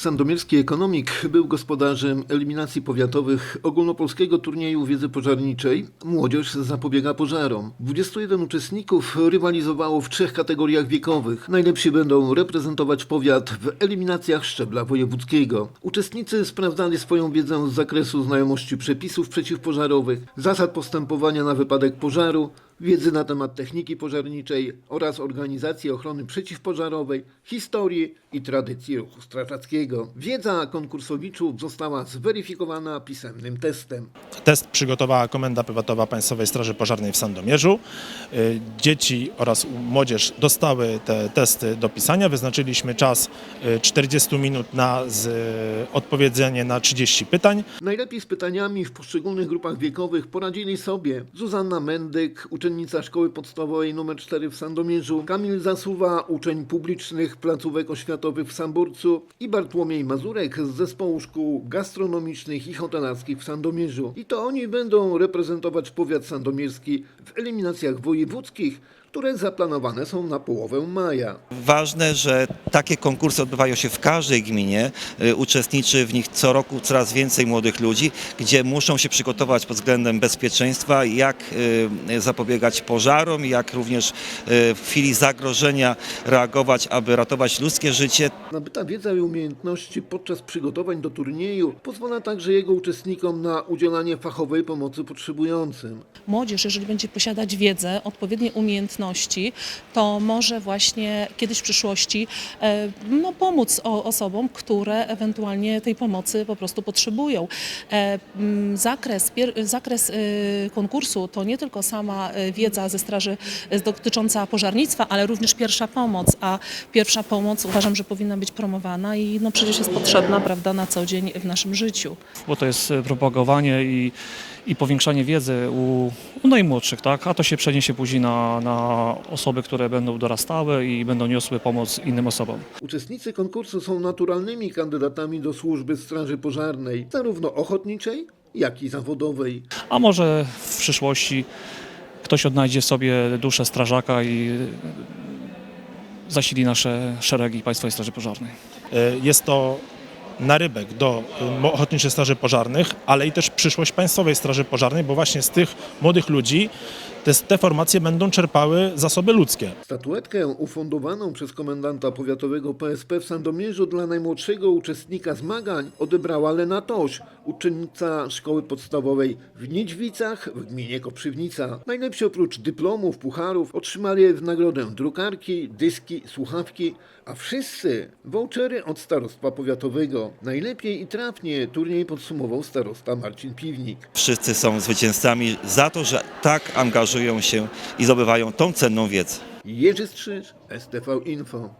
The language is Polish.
Sandomierski ekonomik był gospodarzem eliminacji powiatowych ogólnopolskiego turnieju wiedzy pożarniczej Młodzież zapobiega pożarom. 21 uczestników rywalizowało w trzech kategoriach wiekowych. Najlepsi będą reprezentować powiat w eliminacjach szczebla wojewódzkiego. Uczestnicy sprawdzali swoją wiedzę z zakresu znajomości przepisów przeciwpożarowych, zasad postępowania na wypadek pożaru, wiedzy na temat techniki pożarniczej oraz organizacji ochrony przeciwpożarowej, historii i tradycji ruchu strażackiego. Wiedza konkursowiczów została zweryfikowana pisemnym testem. Test przygotowała Komenda Powiatowa Państwowej Straży Pożarnej w Sandomierzu. Y, Dzieci oraz młodzież dostały te testy do pisania. Wyznaczyliśmy czas y, 40 minut na z, odpowiedzenie na 30 pytań. Najlepiej z pytaniami w poszczególnych grupach wiekowych poradzili sobie Zuzanna Mendyk, uczennica szkoły podstawowej nr 4 w Sandomierzu, Kamil Zasuwa, uczeń publicznych placówek oświatowych w Samburcu i Bartłomiej Mazurek z zespołu szkół gastronomicznych i hotelarskich w Sandomierzu. I to oni będą reprezentować powiat sandomierski w eliminacjach wojewódzkich, które zaplanowane są na połowę maja. Ważne, że takie konkursy odbywają się w każdej gminie. Y, Uczestniczy w nich co roku coraz więcej młodych ludzi, gdzie muszą się przygotować pod względem bezpieczeństwa, jak y, zapobiegać pożarom, jak również y, w chwili zagrożenia reagować, aby ratować ludzkie życie. Nabyta wiedza i umiejętności podczas przygotowań do turnieju pozwala także jego uczestnikom na udzielanie fachowej pomocy potrzebującym. młodzież, jeżeli będzie posiadać wiedzę, odpowiednie umiejętności, to może właśnie kiedyś w przyszłości e, no, pomóc osobom, które ewentualnie tej pomocy po prostu potrzebują. E, Zakres, zakres e, konkursu to nie tylko sama e, wiedza ze straży dotycząca pożarnictwa, ale również pierwsza pomoc, a pierwsza pomoc uważam, że powinna być promowana i no, przecież jest potrzebna prawda, na co dzień w naszym życiu. bo to jest e, propagowanie i, i powiększanie wiedzy u, u najmłodszych, tak? a to się przeniesie później na, na osoby, które będą dorastały i będą niosły pomoc innym osobom. Uczestnicy konkursu są naturalnymi kandydatami do służby Straży Pożarnej, zarówno ochotniczej, jak i zawodowej. A może w przyszłości ktoś odnajdzie w sobie duszę strażaka i e, zasili nasze szeregi Państwowej Straży Pożarnej. Y, Jest to narybek do Ochotniczych Straży Pożarnych, ale i też przyszłość Państwowej Straży Pożarnej, bo właśnie z tych młodych ludzi te, te formacje będą czerpały zasoby ludzkie. Statuetkę ufundowaną przez komendanta powiatowego PSP w Sandomierzu dla najmłodszego uczestnika zmagań odebrała Lena Toś, uczennica szkoły podstawowej w Niedźwicach w gminie Koprzywnica. Najlepsi oprócz dyplomów, pucharów otrzymali w nagrodę drukarki, dyski, słuchawki, a wszyscy vouchery od starostwa powiatowego. Najlepiej i trafnie turniej podsumował starosta Marcin Piwnik. Wszyscy są zwycięzcami za to, że tak angażują się i zdobywają tą cenną wiedzę. Jerzy Strzyż, STV Info.